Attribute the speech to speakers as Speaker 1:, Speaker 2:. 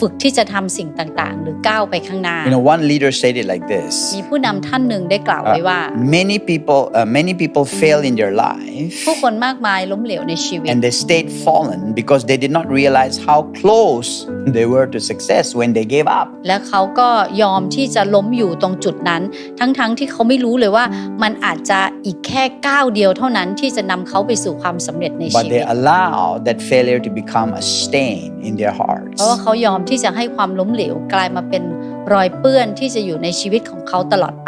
Speaker 1: ฝึกที่จะทำสิ่งต่างๆ หรือก้าวไปข้างหน้า
Speaker 2: You know, one leader said it like this.
Speaker 1: มีผู้นำท่านหนึ่งได้กล่าวไว้ว่า
Speaker 2: Many people, uh, many people fail in their life
Speaker 1: ผู้คนมากมายล้มเหลวในชีวิต
Speaker 2: and they stayed fallen because they did not realize how close they were to success when they gave up.
Speaker 1: และเขาก็ยอมที่จะล้มอยู่ตรงจุดนั้น ทั้งๆที่เขาไม่รู้เลยว่ามันอาจจะอีกแค่ก้าวเดียวเท่านั้นที่จะนำเขาไปสู่ความสำเร็จใน
Speaker 2: But
Speaker 1: ชีวิ
Speaker 2: they
Speaker 1: ต
Speaker 2: allow that failure to become a stain in their
Speaker 1: เพ
Speaker 2: hearts.
Speaker 1: ราะว่าเขายอมที่จะให้ความล้มเหลวกลายมาเป็นรอยเปื้อนที่จะอยู่ในชีวิตของเขาตลอดไป